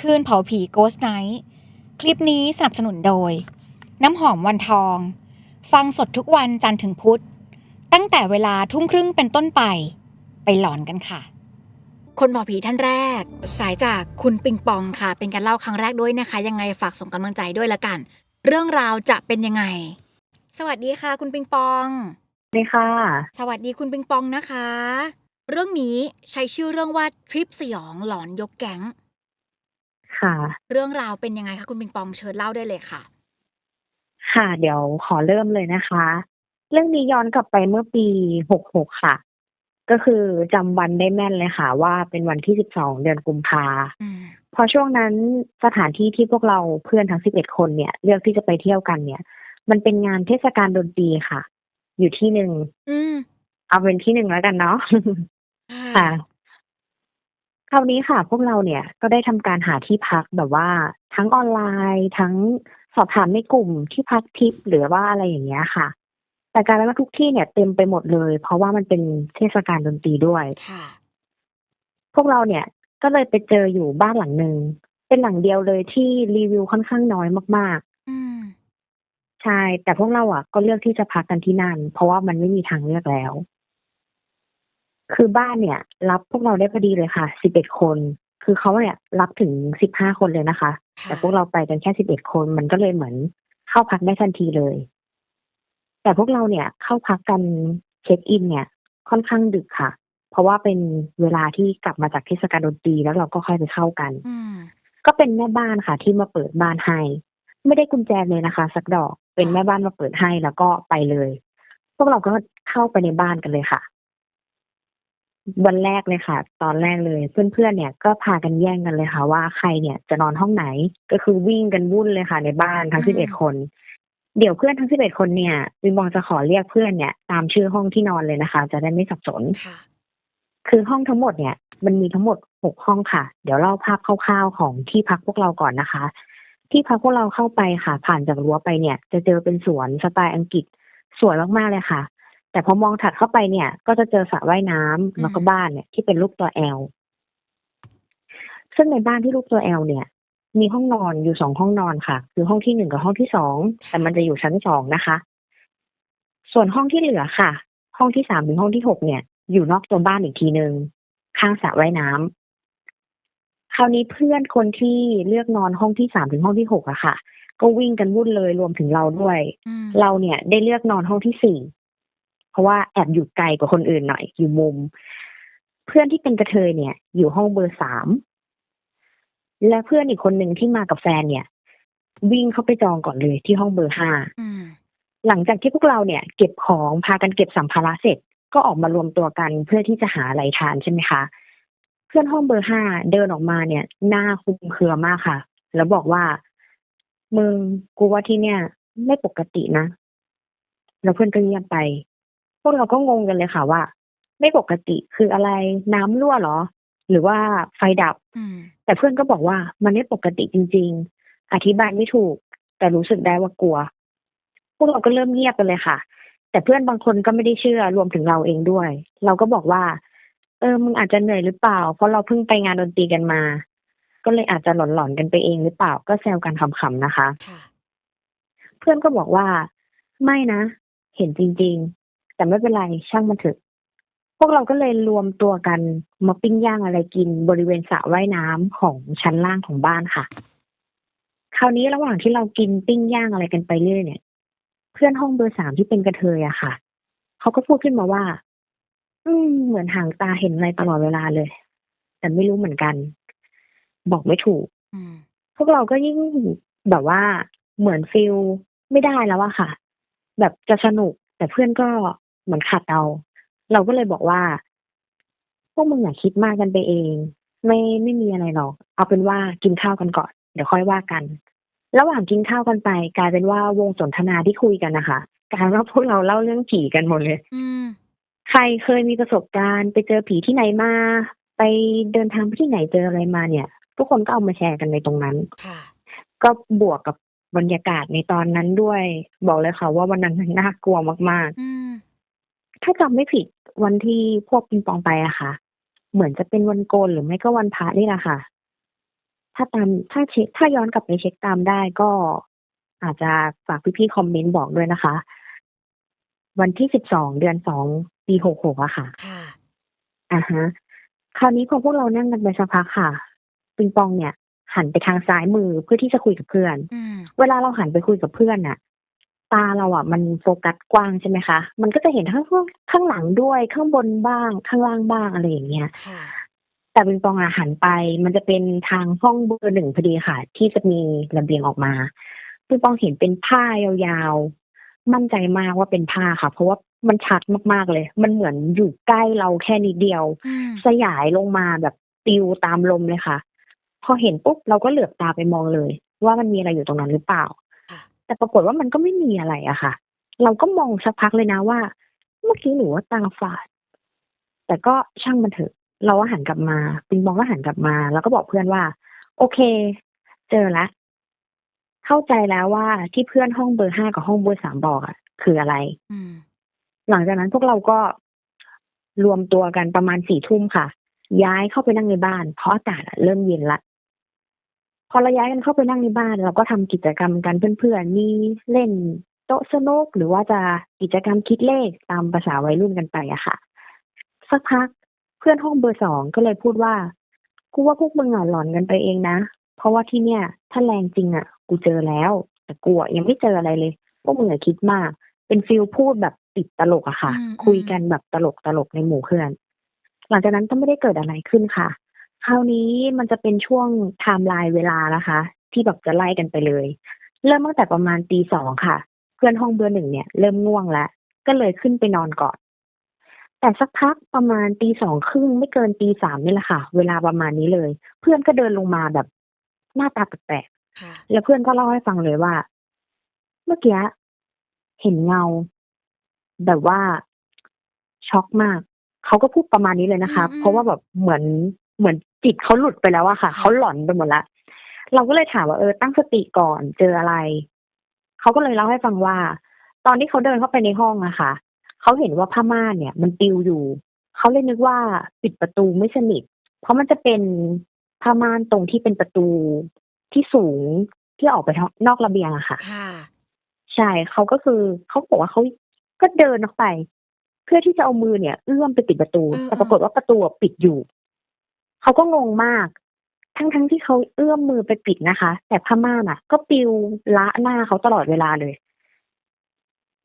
คืนเผาผี Ghost Night คลิปนี้สนับสนุนโดย น้ำหอมวันทอง ฟังสดทุกวันจันทร์ถึงพุธ ตั้งแต่เวลาทุ่มครึ่งเป็นต้นไป ไปหลอนกันค่ะ คนบอกผีท่านแรก สายจากคุณปิงปองค่ะ เป็นการเล่าครั้งแรกด้วยนะคะ ยังไงฝากส่งกำลังใจด้วยละกัน เรื่องราวจะเป็นยังไง สวัสดีค่ะ คุณปิงปองสวัสดีค่ะ สวัสดีคุณปิงปองนะคะ เรื่องนี้ใช้ชื่อเรื่องว่าทริปสยองหลอนยกแก๊ง ค่ะ เรื่องราวเป็นยังไงคะคุณปิงปองเชิญเล่าได้เลยค่ะ ค่ะ เดี๋ยวขอเริ่มเลยนะคะ เรื่องนี้ย้อนกลับไปเมื่อปีหกหกค่ะ ก็คือจำวันได้แม่นเลยค่ะ ว่าเป็นวันที่สิบสองเดือนกุมภาอืมพอช่วงนั้นสถานที่ที่พวกเราเพื่อนทั้งสิบเอ็ดคนเนี่ย เลือกที่จะไปเที่ยวกันเนี่ย มันเป็นงานเทศกาลดนตรีค่ะ อยู่ที่หนึ่งอืมเอาเป็นที่หนึ่งแล้วกันเนาะค่ะ ค่ะคราวนี้ค่ะ พวกเราเนี่ยก็ได้ทำการหาที่พักแบบว่า ทั้งออนไลน์ทั้งสอบถามในกลุ่มที่พักทิปหรือว่าอะไรอย่างเงี้ยค่ะ แต่กลารว่าทุกที่เนี่ยเต็มไปหมดเลย เพราะว่ามันเป็นเทศกาลดนตรีด้วยค่ะพวกเราเนี่ยก็เลยไปเจออยู่บ้านหลังหนึ่งเป็นหลังเดียวเลยที่รีวิวค่อนข้างน้อยมากอืมๆใช่แต่พวกเราอะก็เลือกที่จะพักกันที่นั่น เพราะว่ามันไม่มีทางเลือกแล้ว คือบ้านเนี่ย รับพวกเราได้พอดีเลยค่ะสิบเอ็ดคน คือเขาเนี่ยรับถึงสิบห้าคนเลยนะคะค่ะแต่พวกเราไปกันแค่สิบเอ็ดคนมันก็เลยเหมือนเข้าพักได้ทันทีเลย แต่พวกเราเนี่ยเข้าพักกันเช็คอินเนี่ย ค่อนข้างดึกค่ะ เพราะว่าเป็นเวลาที่กลับมาจากเทศกาลดนตรีแล้วเราก็ค่อยไปเข้ากันอืมก็เป็นแม่บ้านค่ะ ที่มาเปิดบ้านให้ ไม่ได้กุญแจเลยนะคะ สักดอกเป็นแม่บ้านมาเปิดให้แล้วก็ไปเลย พวกเราก็เข้าไปในบ้านกันเลยค่ะ วันแรกเลยค่ะ ตอนแรกเลย เพื่อนๆเนี่ยก็พากันแย่งกันเลยค่ะ ว่าใครเนี่ยจะนอนห้องไหน ก็คือวิ่งกันวุ่นเลยค่ะ ในบ้านทั้งอืสิบมเอ็ดคน เดี๋ยวเพื่อนทั้งสิบเอ็ดคนเนี่ยวิมบองจะขอเรียกเพื่อนเนี่ยตามชื่อห้องที่นอนเลยนะคะ จะได้ไม่สับสน ค่ะ คือห้องทั้งหมดเนี่ย มันมีทั้งหมดหกห้องค่ะ เดี๋ยวเล่าภาพคร่าวๆของที่พักพวกเราก่อนนะคะ ที่พักพวกเราเข้าไปค่ะ ผ่านจากรั้วไปเนี่ย จะเจอเป็นสวนสไตล์อังกฤษสวยมากๆเลยค่ะ แต่พอมองถัดเข้าไปเนี่ย ก็จะเจอสระว่ายน้ำแล้วก็บ้านเนี่ยที่เป็นรูปตัวแอลซึ่งในบ้านที่รูปตัวแอลเนี่ย มีห้องนอนอยู่สองห้องนอนค่ะ คือห้องที่หนึ่งกับห้องที่สองแต่มันจะอยู่ชั้นสองนะคะ ส่วนห้องที่เหลือค่ะ ห้องที่สามถึงห้องที่หกเนี่ย อยู่นอกตัวบ้านอีกทีหนึ่งข้างสระว่ายน้ำคราวนี้เพื่อนคนที่เลือกนอนห้องที่สามถึงห้องที่หกอะค่ะ ก็วิ่งกันวุ่นเลยรวมถึงเราด้วยอืมเราเนี่ยได้เลือกนอนห้องที่สี่ เพราะว่าแอบอยู่ไกลกว่าคนอื่นหน่อยอยู่มุม เพื่อนที่เป็นกระเทยเนี่ย อยู่ห้องเบอร์สามและเพื่อนอีกคนหนึ่งที่มากับแฟนเนี่ย วิ่งเข้าไปจองก่อนเลยที่ห้องเบอร์ห้าอืมหลังจากที่พวกเราเนี่ย เก็บของพากันเก็บสัมภาระเสร็จก็ออกมารวมตัวกันเพื่อที่จะหาอะไรทานใช่ไหมคะเพื่อนห้องเบอร์ห้าเดินออกมาเนี่ย หน้าคลุมเครือมากค่ะ แล้วบอกว่ามึงกูว่าที่เนี่ย ไม่ปกตินะ แล้วเพื่อนก็เงียบไป พวกเราก็งงกันเลยค่ะว่า ไม่ปกติคืออะไรน้ำรั่วเหรอ หรือว่าไฟดับอืมแต่เพื่อนก็บอกว่ามันไม่ปกติจริง ๆ อธิบายไม่ถูก แต่รู้สึกได้ว่ากลัว พวกเราก็เริ่มเงียบกันเลยค่ะ แต่เพื่อนบางคนก็ไม่ได้เชื่อรวมถึงเราเองด้วย เราก็บอกว่า เออมึงอาจจะเหนื่อยหรือเปล่า เพราะเราเพิ่งไปงานดนตรีกันมา ก็เลยอาจจะหลอนๆกันไปเองหรือเปล่า ก็แซวกันขำๆนะคะค่ะเพื่อนก็บอกว่า ไม่นะ เห็นจริงๆ แต่ไม่เป็นไรช่างมันเถอะพวกเราก็เลยรวมตัวกันมาปิ้งย่างอะไรกินบริเวณสระว่ายน้ำของชั้นล่างของบ้านค่ะ คราวนี้ระหว่างที่เรากินปิ้งย่างอะไรกันไปเรื่อยเนี่ย เพื่อนห้องเบอร์สามที่เป็นกระเทยอะค่ะเขาก็พูดขึ้นมาว่า อืม เหมือนหางตาเห็นอะไรตลอดเวลาเลย แต่ไม่รู้เหมือนกัน บอกไม่ถูกอืมพวกเราก็ยิ่งแบบว่าเหมือนฟิลไม่ได้แล้วอะค่ะ แบบจะสนุกแต่เพื่อนก็ เหมือนขัดเอาเราก็เลยบอกว่า พวกมึงอย่าคิดมากกันไปเอง ไม่ไม่มีอะไรหรอก เอาเป็นว่ากินข้าวกันก่อน เดี๋ยวค่อยว่ากัน ระหว่างกินข้าวกันไป กลายเป็นว่าวงสนทนาที่คุยกันนะคะกลายเป็นว่าพวกเราเล่าเรื่องผีกันหมดเลยอืมใครเคยมีประสบการณ์ไปเจอผีที่ไหนมา ไปเดินทางไปที่ไหนเจออะไรมาเนี่ย ทุกคนก็เอามาแชร์กันในตรงนั้นค่ะก็บวกกับบรรยากาศในตอนนั้นด้วย บอกเลยค่ะว่าวันนั้นมันน่ากลัวมากอืมๆ ถ้าจำไม่ผิดวันที่พวกปิงปองไปอะค่ะ เหมือนจะเป็นวันโกนหรือไม่ก็วันพระนี่แหละค่ะ ถ้าตามถ้าเช็คถ้าย้อนกลับไปเช็คตามได้ก็อาจจะฝากพี่ๆคอมเมนต์บอกด้วยนะคะ วันที่สิบสองเดือนสองปีหกหกอะค่ะค่ะอ่าฮะคราวนี้พอพวกเรานั่งกันไปสักพักค่ะ ปิงปองเนี่ย หันไปทางซ้ายมือเพื่อที่จะคุยกับเพื่อน อืมเวลาเราหันไปคุยกับเพื่อนน่ะ ตาเราอะมันโฟกัสกว้างใช่ไหมคะ มันก็จะเห็นทั้งข้างหลังด้วยข้างบนบ้าง ข้างล่างบ้างอะไรอย่างเงี้ยค่ะแต่ปิงปองอะหันไป มันจะเป็นทางห้องเบอร์หนึ่งพอดีค่ะ ที่จะมีระเบียงออกมาปิงปองเห็นเป็นผ้ายาวๆมั่นใจมากว่าเป็นผ้าค่ะ เพราะว่ามันชัดมากๆเลย มันเหมือนอยู่ใกล้เราแค่นิดเดียวอืมสยายลงมาแบบปลิวตามลมเลยค่ะ พอเห็นปุ๊บเราก็เหลือบตาไปมองเลย ว่ามันมีอะไรอยู่ตรงนั้นหรือเปล่าค่ะ แต่ปรากฏว่ามันก็ไม่มีอะไรอะค่ะ เราก็มองสักพักเลยนะว่า เมื่อกี้หนูว่าตาฝาด แต่ก็ช่างมันเถอะ เราก็หันกลับมา ปิงปองก็หันกลับมา แล้วก็บอกเพื่อนว่า โอเค เจอละเข้าใจแล้วว่าที่เพื่อนห้องเบอร์ห้ากับห้องเบอร์สามบอกอะคืออะไรอืมหลังจากนั้นพวกเราก็รวมตัวกันประมาณสี่ทุ่มค่ะ ย้ายเข้าไปนั่งในบ้าน เพราะอากาศอะเริ่มเย็นละ พอเราย้ายกันเข้าไปนั่งในบ้าน เราก็ทำกิจกรรมกันเพื่อนๆมีเล่นโต๊ะสนุกหรือว่าจะกิจกรรมคิดเลขตามภาษาวัยรุ่นกันไปอะค่ะ สักพักเพื่อนห้องเบอร์สองก็เลยพูดว่ากูว่าพวกมึงอะหลอนกันไปเองนะ เพราะว่าที่เนี่ย ถ้าแรงจริงอะ กูเจอแล้ว แต่กูอะยังไม่เจออะไรเลย พวกมึงอะคิดมาก เป็นฟิลพูดแบบติดตลกอะค่ะอืมคุยกันแบบตลกตลกๆในหมู่เพื่อน หลังจากนั้นก็ไม่ได้เกิดอะไรขึ้นค่ะ คราวนี้มันจะเป็นช่วงไทม์ไลน์เวลานะคะ ที่แบบจะไล่กันไปเลย เริ่มตั้งแต่ประมาณตีสองค่ะ เพื่อนห้องเบอร์หนึ่งเนี่ย เริ่มง่วงแล้ว ก็เลยขึ้นไปนอนก่อน แต่สักพักประมาณตีสองครึ่งไม่เกินตีสามนี่แหละค่ะ เวลาประมาณนี้เลย เพื่อนก็เดินลงมาแบบหน้าตาแปลกๆค่ะแล้วเพื่อนก็เล่าให้ฟังเลยว่า เมื่อกี้เห็นเงา แบบว่าช็อกมาก เขาก็พูดประมาณนี้เลยนะคะอืมอืมเพราะว่าแบบเหมือนเหมือน จิตเขาหลุดไปแล้วอะค่ะค่ะเขาหลอนไปหมดละเราก็เลยถามว่าเออตั้งสติก่อนเจออะไรเขาก็เลยเล่าให้ฟังว่า ตอนที่เขาเดินเข้าไปในห้องอะค่ะเขาเห็นว่าผ้าม่านเนี่ย มันปลิวอยู่เขาเลยนึกว่าปิดประตูไม่สนิทเพราะมันจะเป็นผ้าม่านตรงที่เป็นประตูที่สูงที่ออกไปนอกระเบียงอะค่ะค่ะใช่เขาก็คือเขาบอกว่าเขาก็เดินออกไป เพื่อที่จะเอามือเนี่ย เอื้อมไปปิดประตูเออแต่ปรากฏว่าประตูอะปิดอยู่ เขาก็งงมาก ทั้งทั้งๆที่เขาเอื้อมมือไปปิดนะคะ แต่ผ้าม่านอะ ก็ปลิวละหน้าเขาตลอดเวลาเลย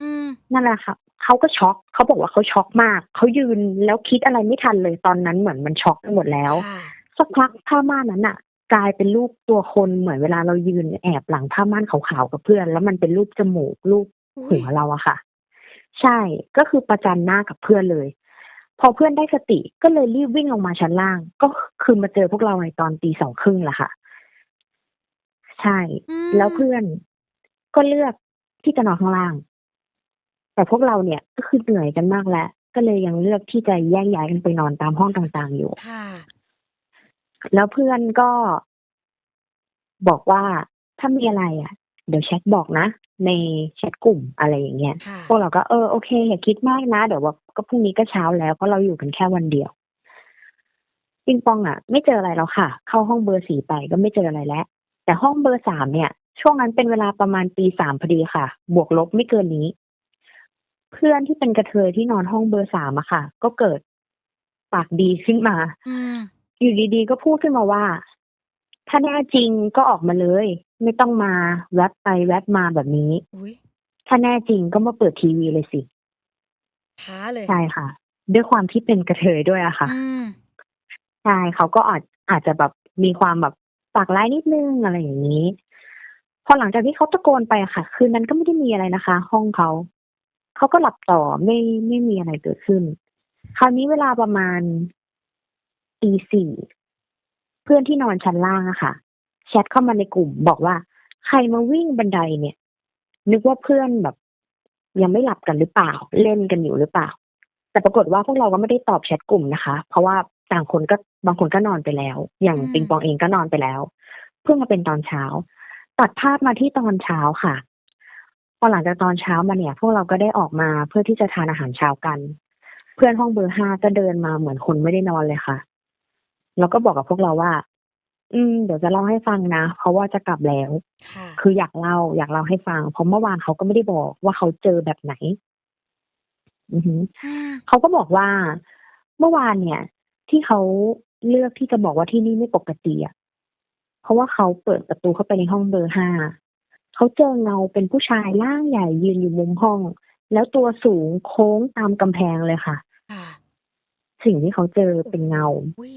อืม นั่นแหละค่ะเขาก็ช็อกเขาบอกว่าเขาช็อกมากเขายืนแล้วคิดอะไรไม่ทันเลยตอนนั้นเหมือนมันช็อกไปหมดแล้ว ค่ะ สักพักผ้าม่านนั้นอะกลายเป็นรูปตัวคนเหมือนเวลาเรายืนแอบหลังผ้าม่านขาวๆกับเพื่อน แล้วมันเป็นรูปจมูกรูป อุ๊ยหัวเราอะค่ะ ใช่ก็คือประจันหน้ากับเพื่อนเลย พอเพื่อนได้สติก็เลยรีบวิ่งลงมาชั้นล่าง ก็คือมาเจอพวกเราในตอนตีสองครึ่งแหละค่ะ ใช่อืมแล้วเพื่อนก็เลือกที่จะนอนข้างล่าง แต่พวกเราเนี่ยก็คือเหนื่อยกันมากแล้ว ก็เลยยังเลือกที่จะแยกย้ายกันไปนอนตามห้องต่างๆอยู่ค่ะแล้วเพื่อนก็บอกว่าถ้ามีอะไรอะ เดี๋ยวแชทบอกนะ ในแชทกลุ่มอะไรอย่างเงี้ยค่ะพวกเราก็เออโอเค อย่าคิดมากนะ เดี๋ยวว่าก็พรุ่งนี้ก็เช้าแล้วเพราะเราอยู่กันแค่วันเดียวปิงปองอะ ไม่เจออะไรแล้วค่ะ เข้าห้องเบอร์สี่ไปก็ไม่เจออะไรแล้ว แต่ห้องเบอร์สามเนี่ย ช่วงนั้นเป็นเวลาประมาณตีสามพอดีค่ะ บวกลบไม่เกินนี้ เพื่อนที่เป็นกระเทยที่นอนห้องเบอร์สามอะค่ะ ก็เกิดปากดีขึ้นมาอืมอยู่ดีๆ ก็พูดขึ้นมาว่า ถ้าแน่จริงก็ออกมาเลย ไม่ต้องมาแวบไปแวบมาแบบนี้ อุ้ยถ้าแน่จริงก็มาเปิดทีวีเลยสิ ท้าเลย ใช่ค่ะ ด้วยความที่เป็นกระเทยด้วยอะค่ะ อืม ใช่เขาก็อาจอาจจะแบบมีความแบบปากร้ายนิดนึงอะไรอย่างนี้ พอหลังจากที่เขาตะโกนไปอะค่ะ คืนนั้นก็ไม่ได้มีอะไรนะคะ ห้องเขา เขาก็หลับต่อไม่ไม่มีอะไรเกิดขึ้น คราวนี้เวลาประมาณตีสี่เพื่อนที่นอนชั้นล่างอะค่ะ แชทเข้ามาในกลุ่มบอกว่า ใครมาวิ่งบันไดเนี่ย นึกว่าเพื่อนแบบ ยังไม่หลับกันหรือเปล่า เล่นกันอยู่หรือเปล่า แต่ปรากฏว่าพวกเราก็ไม่ได้ตอบแชทกลุ่มนะคะ เพราะว่าต่างคนก็บางคนก็นอนไปแล้ว อย่างปิงปองเองก็นอนไปแล้ว เพิ่งมาเป็นตอนเช้า ตัดภาพมาที่ตอนเช้าค่ะพอหลังจากตอนเช้ามาเนี่ย พวกเราก็ได้ออกมาเพื่อที่จะทานอาหารเช้ากัน เพื่อนห้องเบอร์ห้าก็เดินมาเหมือนคนไม่ได้นอนเลยค่ะ แล้วก็บอกกับพวกเราว่า อืมเดี๋ยวจะเล่าให้ฟังนะ เพราะว่าจะกลับแล้วค่ะคืออยากเล่าอยากเล่าให้ฟัง เพราะเมื่อวานเขาก็ไม่ได้บอกว่าเขาเจอแบบไหน อือหืออืมเขาก็บอกว่าเมื่อวานเนี่ย ที่เขาเลือกที่จะบอกว่าที่นี่ไม่ปกติอะเพราะว่าเขาเปิดประตูเข้าไปในห้องเบอร์ห้าเขาเจอเงาเป็นผู้ชายร่างใหญ่ยืนอยู่มุมห้อง แล้วตัวสูงโค้งตามกำแพงเลยค่ะค่ะสิ่งที่เขาเจอเป็นเงาอุ้ย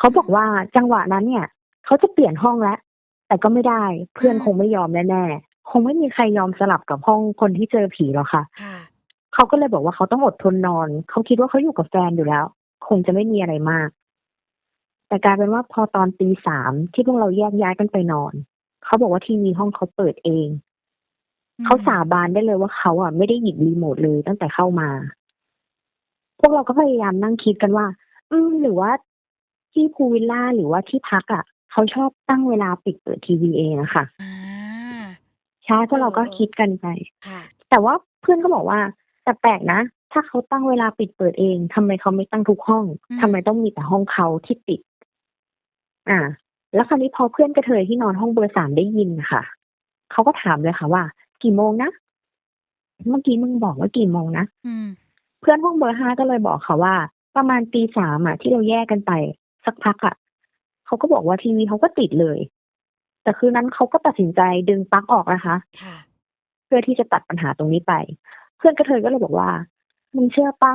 เขาบอกว่าจังหวะนั้นเนี่ยเขาจะเปลี่ยนห้องแล้ว แต่ก็ไม่ได้เพื่อนคงไม่ยอมแน่ๆคงไม่มีใครยอมสลับกับห้องคนที่เจอผีหรอกค่ะค่ะเขาก็เลยบอกว่าเขาต้องอดทนนอน เขาคิดว่าเขาอยู่กับแฟนอยู่แล้ว คงจะไม่มีอะไรมาก แต่กลายเป็นว่าพอตอนตีสามที่พวกเราแยกย้ายกันไปนอน เขาบอกว่าทีวีห้องเขาเปิดเองอืมเขาสาบานได้เลยว่าเขาอะไม่ได้หยิบรีโมทเลยตั้งแต่เข้ามา พวกเราก็พยายามนั่งคิดกันว่า อืมหรือว่า ที่พูลวิลล่าหรือว่าที่พักอะเขาชอบตั้งเวลาปิดเปิดทีวีเองอะค่ะอ่าใช่พวกเราก็เออคิดกันไปค่ะแต่ว่าเพื่อนก็บอกว่าแต่แปลกนะ ถ้าเขาตั้งเวลาปิดเปิดเองทำไมเขาไม่ตั้งทุกห้องอืมทำไมต้องมีแต่ห้องเขาที่ปิด อ่า แล้วคราวนี้พอเพื่อนกระเทยที่นอนห้องเบอร์สามได้ยินค่ะเขาก็ถามเลยค่ะว่า กี่โมงนะเมื่อกี้มึงบอกว่ากี่โมงนะอืมเพื่อนห้องเบอร์ห้าก็เลยบอกค่ะว่า ประมาณตีสามอะที่เราแยกกันไป สักพักอะเขาก็บอกว่าทีวีเขาก็ติดเลย แต่คืนนั้นเขาก็ตัดสินใจดึงปลั๊กออกนะคะค่ะเพื่อที่จะตัดปัญหาตรงนี้ไป เพื่อนกระเทยก็เลยบอกว่ามึงเชื่อปะ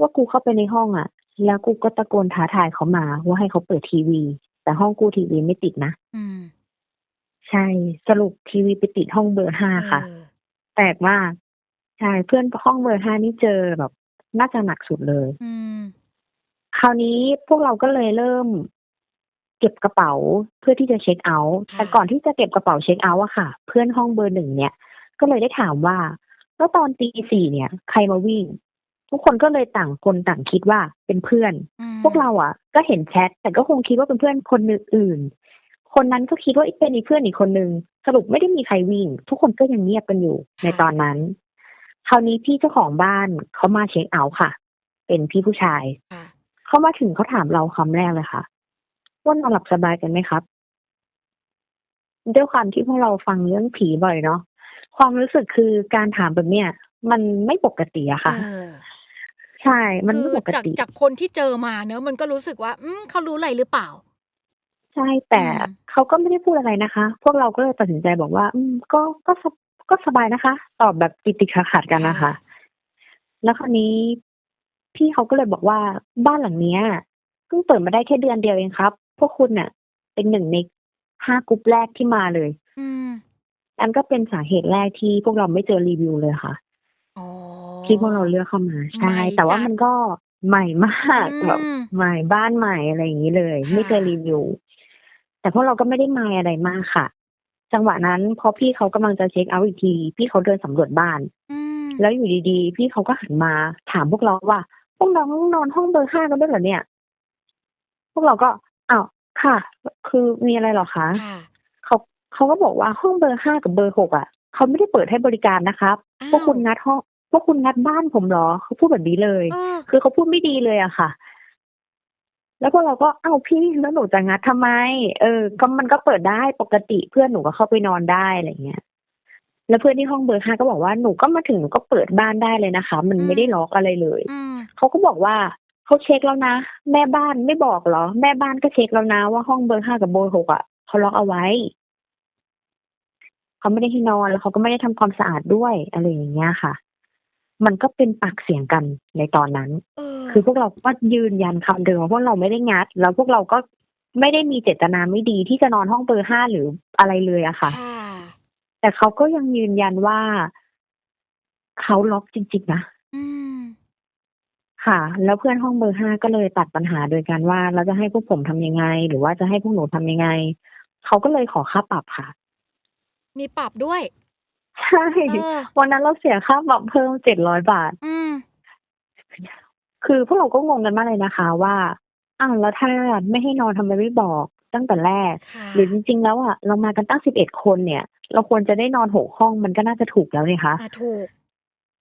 ว่ากูเข้าไปในห้องอะ แล้วกูก็ตะโกนท้าทายเขามา ว่าให้เขาเปิดทีวี แต่ห้องกูทีวีไม่ติดนะอืมใช่สรุปทีวีไปติดห้องเบอร์ห้าค่ะเออแปลกมากใช่เพื่อนห้องเบอร์ห้านี่เจอแบบน่าจะหนักสุดเลย อืม คราวนี้พวกเราก็เลยเริ่ม เก็บกระเป๋าเพื่อที่จะเช็คเอาท์ค่ะแต่ก่อนที่จะเก็บกระเป๋าเช็คเอาท์อะค่ะ เพื่อนห้องเบอร์หนึ่งเนี่ย ก็เลยได้ถามว่าแล้วตอนตีสี่เนี่ย ใครมาวิ่ง ทุกคนก็เลยต่างคนต่างคิดว่าเป็นเพื่อนอืมพวกเราอะ ก็เห็นแชทแต่ก็คงคิดว่าเป็นเพื่อนคนอื่นๆคนนั้นก็คิดว่าเป็นอีกเพื่อนอีกคนนึงสรุปไม่ได้มีใครวิ่ง ทุกคนก็ยังเงียบกันอยู่ในตอนนั้น คราวนี้พี่เจ้าของบ้านเขามาเช็คเอาท์ค่ะ เป็นพี่ผู้ชายค่ะ เขามาถึงเขาถามเราคำแรกเลยค่ะ ว่านอนหลับสบายกันไหมครับ ด้วยความที่พวกเราฟังเรื่องผีบ่อยเนาะความรู้สึกคือการถามแบบเนี้ยมันไม่ปกติอะค่ะเออใช่ มันคืไม่อปกจากติจากคนที่เจอมาเนอะมันก็รู้สึกว่า อืมเขารู้อะไรหรือเปล่า ใช่แต่อืมเขาก็ไม่ได้พูดอะไรนะคะ พวกเราก็เลยตัดสินใจบอกว่า อืม ก็ก็สบก็สบายนะคะ ตอบแบบติดติดขัดขัดๆกันนะคะ แล้วคราวนี้ พี่เขาก็เลยบอกว่าบ้านหลังเนี้ยเพิ่งเปิดมาได้แค่เดือนเดียวเองครับ พวกคุณเน่ะ เป็นหนึ่งในห้ากรุ๊ปแรกที่มาเลย อืมอันก็เป็นสาเหตุแรกที่พวกเราไม่เจอรีวิวเลยค่ะ อ๋อ ที่พวกเราเลือกเข้ามาใช่ใหม่แต่ว่าจัดมันก็ใหม่มาก อืมแบบใหม่บ้านใหม่อะไรอย่างนี้เลยค่ะไม่เจอรีวิว แต่พวกเราก็ไม่ได้ไม่อะไรมากค่ะ จังหวะนั้นพอพี่เขากำลังจะเช็คเอาท์อีกที พี่เขาเดินสำรวจบ้าน อืม แล้วอยู่ดีๆ พี่เขาก็หันมาถามพวกเราว่า พวกน้องนอนห้องเบอร์ห้ากันด้วยเหรอเนี่ย พวกเราก็อ้าวค่ะ คือมีอะไรเหรอคะค่ะเขาเขาก็บอกว่าห้องเบอร์ห้ากับเบอร์หกอะเขาไม่ได้เปิดให้บริการนะครับอ้าวพวกคุณงัดห้องพวกคุณงัดบ้านผมเหรอเขาพูดแบบนี้เลยเออคือเขาพูดไม่ดีเลยอะค่ะแล้วพวกเราก็เอ้าพี่แล้วหนูจะงัดทำไม เออ ก็มันก็เปิดได้ปกติเพื่อนหนูก็เข้าไปนอนได้อะไรเงี้ย แล้วเพื่อนที่ห้องเบอร์ห้าก็บอกว่าหนูก็มาถึงหนูก็เปิดบ้านได้เลยนะคะ มันไม่ได้ล็อกอะไรเลยอืมเขาก็บอกว่าเขาเช็คแล้วนะ แม่บ้านไม่บอกเหรอ แม่บ้านก็เช็คแล้วนะ ว่าห้องเบอร์ห้ากับเบอร์หกอะเขาล็อกเอาไว้เขาไม่ได้ให้นอนแล้วเขาก็ไม่ได้ทำความสะอาดด้วยอะไรอย่างเงี้ยค่ะ มันก็เป็นปากเสียงกันในตอนนั้นเออคือพวกเราก็ยืนยันคำเดิมว่าพวกเราไม่ได้งัด แล้วพวกเราก็ไม่ได้มีเจตนาไม่ดีที่จะนอนห้องเบอร์ห้าหรืออะไรเลยอะค่ะค่ะ แต่เขาก็ยังยืนยันว่าเขาล็อกจริงๆนะอืมค่ะ แล้วเพื่อนห้องเบอร์ห้าก็เลยตัดปัญหาโดยการว่าเราจะให้พวกผมทำยังไง หรือว่าจะให้พวกหนูทำยังไง เขาก็เลยขอค่าปรับค่ะ มีปรับด้วย ใช่เออวันนั้นเราเสียค่าปรับเพิ่มเจ็ดร้อยบาท อืมคือพวกเราก็งงกันมากเลยนะคะ ว่าอ้าวแล้วถ้าไม่ให้นอนทำไมไม่บอกตั้งแต่แรกค่ะหรือจริง ๆ แล้วอะเรามากันตั้งสิบเอ็ดคนเนี่ย เราควรจะได้นอนหกห้องมันก็น่าจะถูกแล้วนี่คะอะถูก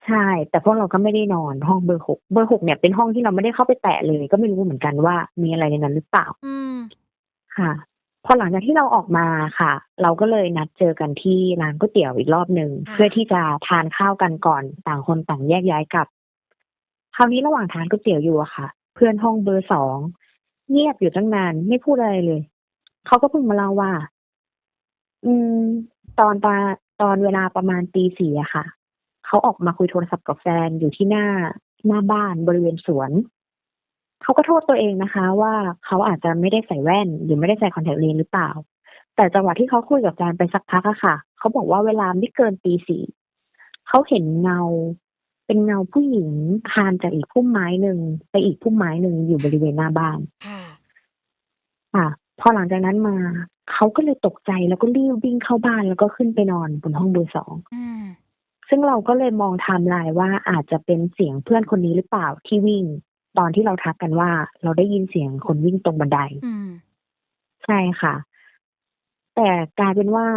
ใช่ แต่พวกเราก็ไม่ได้นอนห้องเบอร์หกเบอร์หกเนี่ยเป็นห้องที่เราไม่ได้เข้าไปแตะเลย ก็ไม่รู้เหมือนกันว่ามีอะไรในนั้นหรือเปล่าอืมค่ะ พอหลังจากที่เราออกมาค่ะ เราก็เลยนัดเจอกันที่ร้านก๋วยเตี๋ยวอีกรอบหนึ่งค่ะเพื่อที่จะทานข้าวกันก่อนต่างคนต่างแยกย้ายกลับ คราวนี้ระหว่างทานก๋วยเตี๋ยวอยู่อะค่ะ เพื่อนห้องเบอร์สองเงียบอยู่ตั้งนานไม่พูดอะไรเลย เขาก็เพิ่งมาเล่าว่า อืม ตอนตาตอนเวลาประมาณตีสี่อะค่ะ เขาออกมาคุยโทรศัพท์กับแฟนอยู่ที่หน้าหน้าบ้านบริเวณสวน เขาก็โทษตัวเองนะคะ ว่าเขาอาจจะไม่ได้ใส่แว่น หรือไม่ได้ใส่คอนแทคเลนส์หรือเปล่า แต่จังหวะที่เขาคุยกับแฟนไปสักพักอะค่ะ เขาบอกว่าเวลาไม่เกินตีสี่เขาเห็นเงา เป็นเงาผู้หญิงคลานจากอีกพุ่มไม้หนึ่งไปอีกพุ่มไม้หนึ่งอยู่บริเวณหน้าบ้านค่ะค่ะพอหลังจากนั้นมา เขาก็เลยตกใจแล้วก็รีบวิ่งเข้าบ้านแล้วก็ขึ้นไปนอนบนห้องเบอร์สองอืมซึ่งเราก็เลยมองไทม์ไลน์ว่าอาจจะเป็นเสียงเพื่อนคนนี้หรือเปล่าที่วิ่ง ตอนที่เราทักกันว่า เราได้ยินเสียงคนวิ่งตรงบันไดอืมใช่ค่ะ แต่กลายเป็นว่า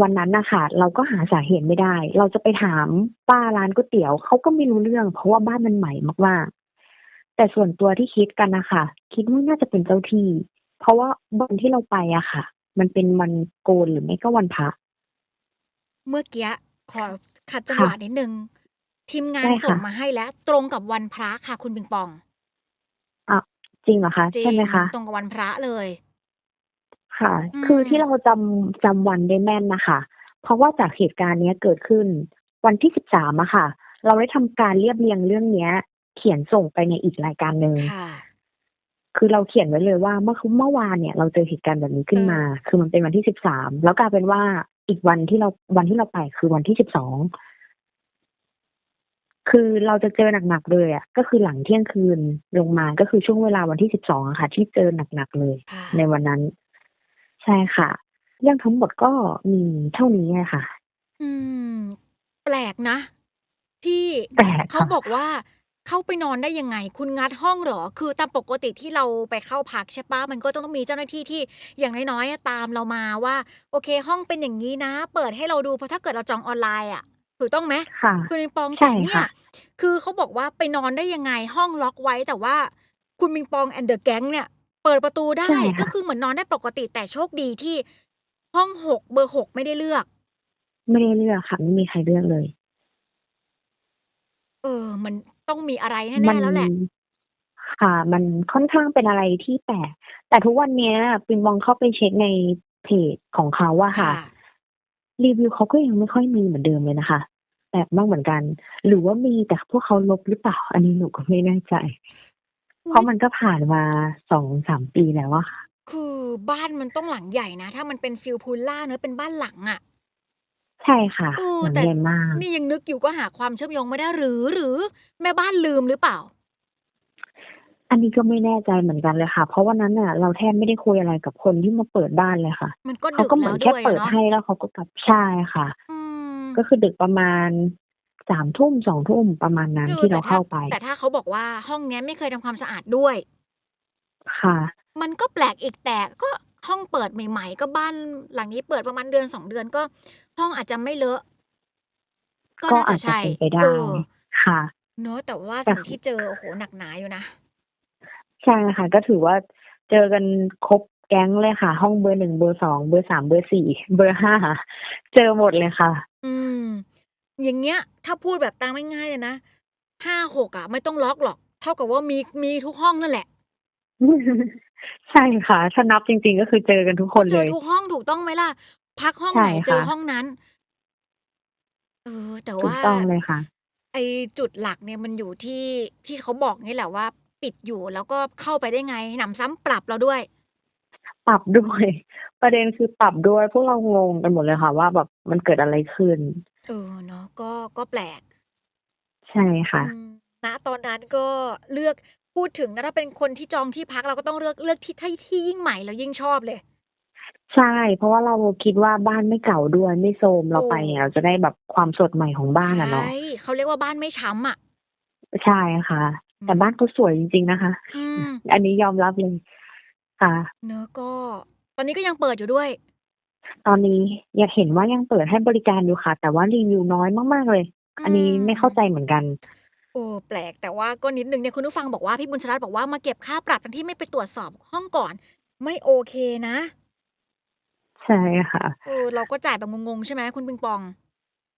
วันนั้นนะคะเราก็หาสาเหตุไม่ได้ เราจะไปถามป้าร้านก๋วยเตี๋ยวเขาก็ไม่รู้เรื่อง เพราะว่าบ้านมันใหม่มากๆแต่ส่วนตัวที่คิดกันนะคะคิดว่าน่าจะเป็นเจ้าที่ เพราะว่าวันที่เราไปอะค่ะ มันเป็นวันโกนหรือไม่ก็วันพระ เมื่อกี้ขอขัดจังหวะนิดนึง ทีมงานได้ค่ะส่งมาให้แล้ว ตรงกับวันพระค่ะคุณปิงปอง อะจริงเหรอคะ จริงใช่ไหมคะ ตรงกับวันพระเลย ค่ะ อืมคือที่เราจำจำวันได้แม่นนะคะ เพราะว่าจากเหตุการณ์เนี้ยเกิดขึ้น วันที่สิบสามอะค่ะ เราได้ทำการเรียบเรียงเรื่องเนี้ย เขียนส่งไปในอีกรายการหนึ่งค่ะ คือเราเขียนไว้เลยว่าเมื่อเมื่อวานเนี่ยเราเจอเหตุการณ์แบบนี้ขึ้นมาเออคือมันเป็นวันที่สิบสามแล้วกลายเป็นว่าอีกวันที่เราวันที่เราไปคือวันที่สิบสองคือเราจะเจอหนักๆเลยอะก็คือหลังเที่ยงคืนลงมาก็คือช่วงเวลาวันที่สิบสองอะค่ะ ที่เจอหนักๆเลยค่ะในวันนั้น ใช่ค่ะ เรื่องทั้งหมดก็มีเท่านี้อะค่ะ อืม แปลกนะ ที่แปลกเขาค่ะบอกว่า เข้าไปนอนได้ยังไง คุณงัดห้องเหรอ คือตามปกติที่เราไปเข้าพักใช่ปะมันก็ต้องมีเจ้าหน้าที่ที่อย่างน้อย ๆ อะ ตามเรามาว่า โอเค ห้องเป็นอย่างนี้นะ เปิดให้เราดู เพราะถ้าเกิดเราจองออนไลน์อะถูกต้องไหม ค่ะ คุณปิงปอง ใช่แต่เนี่ยค่ะ คือเขาบอกว่าไปนอนได้ยังไง ห้องล็อกไว้ แต่ว่าคุณปิงปองแอนเดอร์แก๊งเนี่ย เปิดประตูได้ใช่ค่ะก็คือเหมือนนอนได้ปกติ แต่โชคดีที่ห้องหกเบอร์หกไม่ได้เลือก ไม่ได้เลือกค่ะ ไม่มีใครเลือกเลย เออ มันต้องมีอะไรมัแน่ๆแล้วแหละ ค่ะ มันค่อนข้างเป็นอะไรที่แปลก แต่ทุกวันเนี้ยปิงบองเข้าไปเช็คในเพจของเขาว่าค่ะ รีวิวเขาก็ยังไม่ค่อยมีเหมือนเดิมเลยนะคะ แปลกมากเหมือนกัน หรือว่ามีแต่พวกเขาลบหรือเปล่า อันนี้หนูก็ไม่แน่ใจเพราะมันก็ผ่านมาสองสามปีแล้วอะค่ะ คือบ้านมันต้องหลังใหญ่นะ ถ้ามันเป็นฟิลพูลล่าเนอะเป็นบ้านหลังอะ่ะ ใช่ค่ะเออหลังแต่ใหญ่มาก นี่ยังนึกอยู่ก็หาความเชื่อมโยงไม่ได้หรือหรือแม่บ้านลืมหรือเปล่า อันนี้ก็ไม่แน่ใจเหมือนกันเลยค่ะ เพราะวันนั้นน่ะ เราแทบไม่ได้คุยอะไรกับคนที่มาเปิดบ้านเลยค่ะมันก็เขาดึกก็เหมืแล้อนวแค่ด้วยเปิอะดเนาะให้แล้วเขาก็กลับใช่ค่ะ อืม ก็คือดึกประมาณสามทุ่มสองทุ่มประมาณนั้นคือที่เราแต่ถ้าเข้าไปแต่ถ้าเขาบอกว่าห้องเนี้ยไม่เคยทำความสะอาดด้วย ค่ะ มันก็แปลกอีกแต่ก็ ห้องเปิดใหม่ ๆ ก็บ้านหลังนี้เปิดประมาณเดือนสองเดือนก็ห้องอาจจะไม่เลอะ ก็ก็น่าอาจะจจะใช่เป็นไปได้เออค่ะ เนอะแต่ว่าแต่ สิ่งที่เจอโอ้โหหนักหนาอยู่นะใช่ค่ะ ก็ถือว่าเจอกันครบแก๊งเลยค่ะ ห้องเบอร์หนึ่งเบอร์สองเบอร์สามเบอร์สี่เบอร์ห้าเจอหมดเลยค่ะ อืม อย่างเงี้ย ถ้าพูดแบบตามง่ายๆเลยนะห้าหกอะ ไม่ต้องล็อกหรอก เท่ากับว่ามีมีทุกห้องนั่นแหละ ใช่ค่ะ ถ้านับจริง ๆ ก็คือเจอกันทุกคนเจเลอย ทุกห้องถูกต้องไหมล่ะ พักห้องใช่ไหนเจอค่ะห้องนั้น เออ แต่ถูกว่า ต้องเลยค่ะ ไอจุดหลักเนี่ยมันอยู่ที่ ที่เขาบอกนี่แหละว่า ปิดอยู่แล้วก็เข้าไปได้ไง หนำซ้ำปรับเราด้วย ปรับด้วย ประเด็นคือปรับด้วย พวกเรางงกันหมดเลยค่ะว่าแบบมันเกิดอะไรขึ้น เออ เนาะ ก็ ก็แปลก ใช่ค่ะ อืม ณ ตอนนั้นก็เลือก พูดถึงนะถ้าเป็นคนที่จองที่พักเราก็ต้องเลือกเลือกที่ที่ที่ยิ่งใหม่แล้วยิ่งชอบเลย ใช่ เพราะว่าเราคิดว่าบ้านไม่เก่าด้วยไม่โทรมเราโอ้ไปเนี่ยเราจะได้แบบความสดใหม่ของบ้านอะเนาะใช่เขาเรียกว่าบ้านไม่ช้ำอะ ใช่ค่ะ แต่บ้านเขาสวยจริง ๆนะคะ อืมอันนี้ยอมรับเลยค่ะ เนอะก็ ตอนนี้ก็ยังเปิดอยู่ด้วย ตอนนี้อยากเห็นว่ายังเปิดให้บริการอยู่ค่ะ แต่ว่ารีวิวน้อยมากๆเลย อันนี้ไม่เข้าใจเหมือนกัน โอ้แปลกแต่ว่าก็นิดนึงเนี่ยคุณผู้ฟังบอกว่าพี่บุญชรัตน์บอกว่ามาเก็บค่าปรับทั้งที่ไม่ไปตรวจสอบห้องก่อน ไม่โอเคนะใช่ค่ะเออเราก็จ่ายแบบงงๆใช่ไหมคุณปิงปอง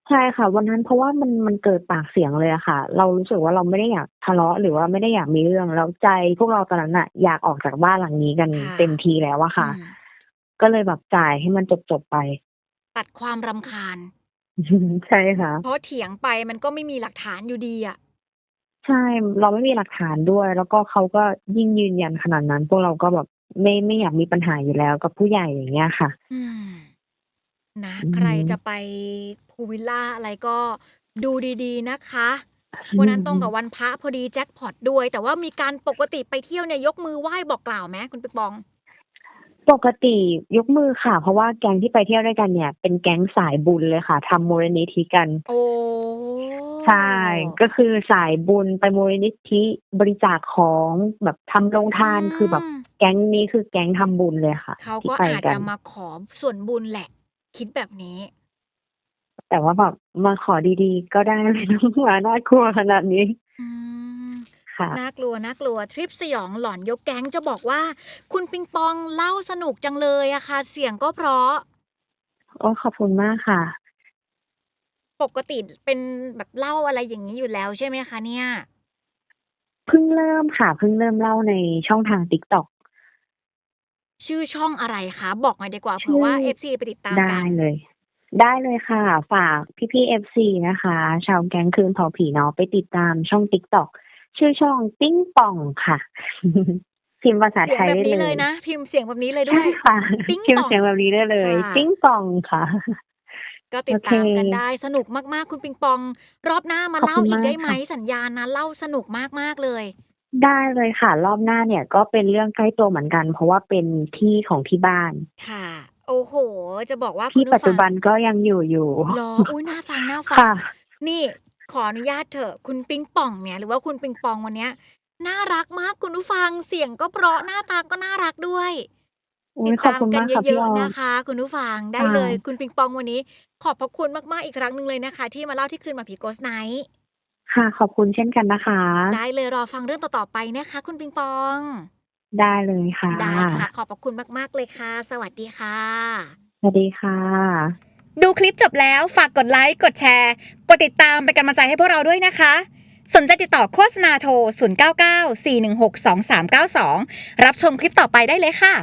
ใช่ค่ะ วันนั้นเพราะว่ามันมันเกิดปากเสียงเลยอะค่ะ เรารู้สึกว่าเราไม่ได้อยากทะเลาะหรือว่าไม่ได้อยากมีเรื่องแล้วใจพวกเราตอนนั้นอะอยากออกจากบ้านหลังนี้กันค่ะ เต็มทีแล้วอะค่ะ อืมก็เลยแบบจ่ายให้มันจบจบๆไป ตัดความรำคาญ ใช่ค่ะ เพราะเถียงไปมันก็ไม่มีหลักฐานอยู่ดีอะ ใช่ เราไม่มีหลักฐานด้วย แล้วก็เขาก็ยิ่งยืนยันขนาดนั้น พวกเราก็แบบไม่ไม่อยากมีปัญหาอยู่แล้วกับผู้ใหญ่อย่างเงี้ยค่ะ อืม นะ อืมใครจะไปพูลวิลล่าอะไรก็ดูดีๆนะคะวันนั้นตรงกับวันพระพอดีแจ็คพอตด้วย แต่ว่ามีการปกติไปเที่ยวเนี่ย ยกมือไหว้บอกกล่าวไหมคุณปิงปอง ปกติยกมือค่ะ เพราะว่าแก๊งที่ไปเที่ยวด้วยกันเนี่ย เป็นแก๊งสายบุญเลยค่ะทำมูลนิธิกัน โอ้ ใช่ ก็คือสายบุญไปมูลนิธิบริจาคของแบบทำโรงทานคือแบบมแก๊งนี้คือแก๊งทำบุญเลยค่ะ เขาที่ก็ไปอาจกัจะน มาขอส่วนบุญแหละ คิดแบบนี้ แต่ว่าแบบมาขอดีๆ ก็ได้ไม่ต้องมาน่ากลัวขนาดนี้อืมค่ะ น่ากลัวน่ากลัวทริปสยองหลอนยกแก๊งจะบอกว่า คุณปิงปองเล่าสนุกจังเลยอะค่ะ เสียงก็เพราะ โอ้ขอบคุณมากค่ะ ปกติเป็นแบบเล่าอะไรอย่างนี้อยู่แล้วใช่ไหมคะเนี่ย เพิ่งเริ่มค่ะ เพิ่งเริ่มเล่าในช่องทางติ๊กต็อกชื่อช่องอะไรคะ บอกหน่อยดีกว่า เผื่อว่าชื่อ FC ไปติดตามได้กันเลย ได้เลยค่ะ ฝากพี่ๆเอฟซีนะคะ ชาวแก๊งคืนเผาผีเนาะ ไปติดตามช่องติ๊กต็อกชื่อช่องปิ้งป่องค่ะ พิมพ์ภาษาเสียไทงยแบบได้นี้เลเลยย นะ พิมพ์เสียงแบบนี้เลยด้ใช่วย ค่ะปิ้งพิมป่พ์องเสียงแบบนี้ได้เลยค่ะปิ้งป่องค่ะ ก็ติดโอเค ตามกันได้สนุกมาก ๆ คุณปิงปอง รอบหน้ามาขอบเล่าคุณอีกมากได้ไหมค่ะ สัญญานะเล่าสนุกมาก ๆ เลย ได้เลยค่ะ รอบหน้าเนี่ยก็เป็นเรื่องใกล้ตัวเหมือนกัน เพราะว่าเป็นที่ของที่บ้าน ค่ะ โอ้โหจะบอกว่าคุที่ณปัผู้จฟัจุงบันก็ยังอยู่อยู่ เหรอ อุ้ยน่าฟัง น่าฟังค่ะนี่ขออนุญาตเถอะ คุณปิงป่องเนี่ย หรือว่าคุณปิงปองวันเนี้ย น่ารักมากคุณผู้ฟัง เสียงก็เพราะ หน้าตาก็น่ารักด้วย อุ๊ติยดขอบตามคุณกันมากค่ะเยพี่อะออๆมนะคะ คุณผู้ฟังได้ค่ะเลย คุณปิงปองวันนี้ ขอบพระคุณมากๆอีกครั้งหนึ่งเลยนะคะ ที่มาเล่าที่คืนมาผีโกสไนท์ค่ะ ขอบคุณเช่นกันนะคะ ได้เลยรอฟังเรื่องต่อๆไปนะคะ คุณปิงปอง ได้เลยค่ะ ได้ค่ะ ขอบพระคุณมากๆเลยค่ะ สวัสดีค่ะ สวัสดีค่ะ ดูคลิปจบแล้วฝากกดไลค์ กดแชร์ กดติดตามเป็นกำลังใจให้พวกเราด้วยนะคะ สนใจติดต่อโฆษณาโทร 0994162392 รับชมคลิปต่อไปได้เลยค่ะ